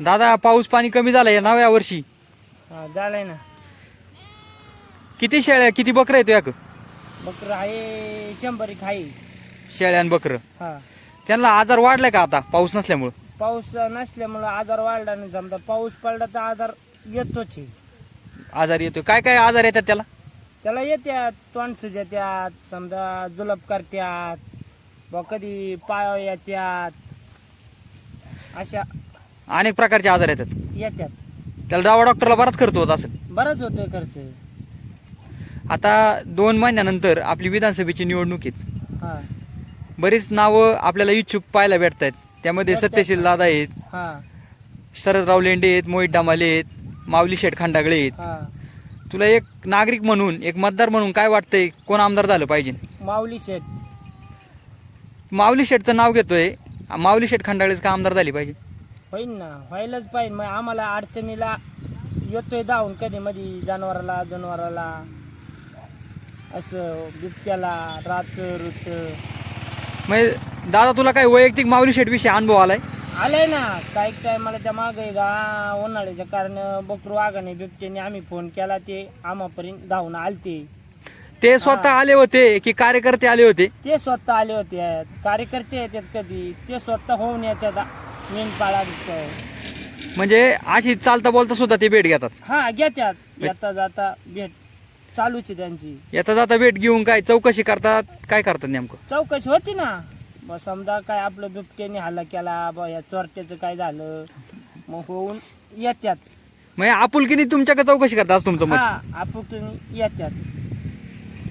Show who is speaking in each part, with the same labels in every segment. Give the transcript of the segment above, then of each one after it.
Speaker 1: दादा पाऊस पाणी कमी झालंय या नव्या वर्षी?
Speaker 2: हा झालंय ना.
Speaker 1: किती शेळ्या किती बकरं येतो याक?
Speaker 2: बकरं आहे शंभर एक आहे.
Speaker 1: शेळ्या आणि बकरं.
Speaker 2: हा.
Speaker 1: त्यांना आजार वाढलाय का आता? पाऊस नसल्यामुळं?
Speaker 2: पाऊस नसल्यामुळं आजार वाढला नाही समजा. पाऊस पडला तर आजार येतोच आहे.
Speaker 1: आजार येतो काय काय आजार येतात त्याला?
Speaker 2: त्याला येत्यात तोंड सुजत्यात समजा जुलब करत्यात ब कधी पाय येत्यात अशा
Speaker 1: अनेक प्रकारचे आजार येतात. त्याला दावा डॉक्टरला बराच खर्च होत असेल.
Speaker 2: बरंच होतोय खर्च.
Speaker 1: आता दोन महिन्यानंतर आपली विधानसभेची निवडणूक आहे
Speaker 2: हा.
Speaker 1: बरीच नावं आपल्याला इच्छुक पाहायला भेटत आहेत त्यामध्ये
Speaker 2: भेटतायत.
Speaker 1: सत्यशील दादा आहेत.
Speaker 2: हा.
Speaker 1: शरदराव लेंडे आहेत मोहित डामाले आहेत माऊली शेठ खंडागळे आहेत.
Speaker 2: हा.
Speaker 1: तुला एक नागरिक म्हणून एक मतदार म्हणून काय वाटतंय? कोण आमदार झालं पाहिजे?
Speaker 2: माऊली शेठ.
Speaker 1: माऊली शेठचं नाव घेतोय. माऊली शेठ खंडागळेच का आमदार झाली पाहिजे?
Speaker 2: होईन ना व्हायलाच पाहिजे. मग आम्हाला अडचणीला येतोय धावून कधी मध्ये जनावराला जनावराला. असं बिबट्याला रात रुच
Speaker 1: म्हणजे दादा तुला काय वैयक्तिक माऊली शेठ विषयी अनुभव आलाय?
Speaker 2: आलंय ना. काही काय मला त्या मागे गा उन्हाळ्याच्या कारण बकरू वाघाने बिबट्याने आम्ही फोन केला ते आम्हापर्यंत धावून आलते.
Speaker 1: ते स्वतः आले होते की कार्यकर्ते आले होते?
Speaker 2: ते स्वतः आले होते. कार्यकर्ते येतात कधी ते स्वतः होऊन येतात. मेंढपाळा
Speaker 1: म्हणजे अशी चालता बोलता सुद्धा ते भेट घेतात?
Speaker 2: हा घेतात. येता जाता भेट चालूच आहे त्यांची.
Speaker 1: येता जाता भेट घेऊन काय चौकशी करतात? काय करतात नेमकं?
Speaker 2: चौकशी होती ना. मग समजा काय आपलं बिबट्याने हल्ला केला बा या चोरट्याचं काय झालं मग होऊन येतात.
Speaker 1: म्हणजे आपुलकीने तुमच्याकडे चौकशी करतात असं तुमचं मत?
Speaker 2: हा आपण येतात.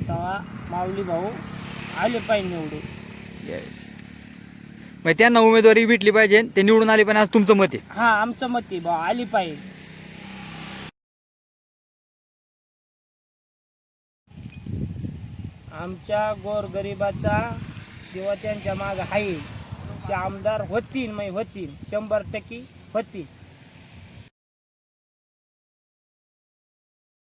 Speaker 2: तेव्हा माऊली भाऊ आले पाहिजे निवडून.
Speaker 1: Yes. म्हणजे त्यांना उमेदवारी भेटली पाहिजे ते निवडून आले पण आज तुमचं मत आहे.
Speaker 2: हा आमचं मत आहे भाऊ आली पाहिजे. आमच्या गोरगरिबाचा जेव्हा त्यांच्या माग आहे. ते आमदार होतील मग होतील. शंभर टक्के होतील.